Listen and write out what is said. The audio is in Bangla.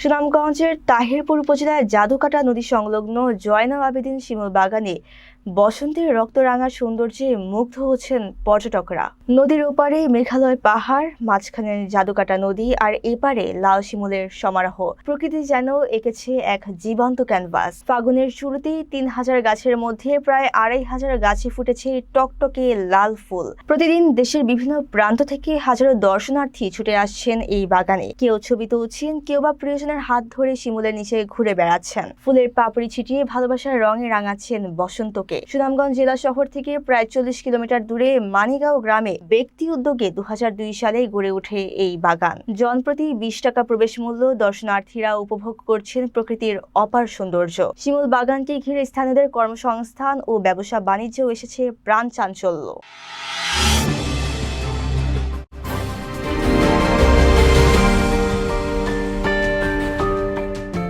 সুনামগঞ্জের তাহিরপুর উপজেলায় জাদুকাটা নদী সংলগ্ন জয়নাল আবেদিন শিমুল বাগানে বসন্তের রক্তরাঙা সৌন্দর্যে মুগ্ধ হচ্ছেন পর্যটকরা। নদীর ওপারে মেঘালয় পাহাড়, মাঝখানে জাদুকাটা নদী আর এপারে লাল শিমুলের সমারোহ। প্রকৃতি যেন এঁকেছে এক জীবন্ত ক্যানভাস। ফাগুনের শুরুতেই তিন হাজার গাছের মধ্যে প্রায় আড়াই হাজার গাছে ফুটেছে টকটকে লাল ফুল। প্রতিদিন দেশের বিভিন্ন প্রান্ত থেকে হাজারো দর্শনার্থী ছুটে আসছেন এই বাগানে। কেউ ছবি তুলছেন, কেউ বা প্রিয়জনের হাত ধরে শিমুলের নিচে ঘুরে বেড়াচ্ছেন। ফুলের পাপড়ি ছিটিয়ে ভালোবাসার রঙে রাঙাচ্ছেন বসন্তকে সুনামগঞ্জ জেলা শহর থেকে প্রায় চল্লিশ কিলোমিটার দূরে মানিগাঁও গ্রামে ব্যক্তি উদ্যোগে দু হাজার দুই সালে গড়ে ওঠে এই বাগান। জনপ্রতি বিশ টাকা প্রবেশ মূল্য দর্শনার্থীরা উপভোগ করছেন প্রকৃতির অপার সৌন্দর্য। শিমুল বাগানকে ঘিরে স্থানীয়দের কর্মসংস্থান ও ব্যবসা বাণিজ্যও এসেছে প্রাণ চাঞ্চল্য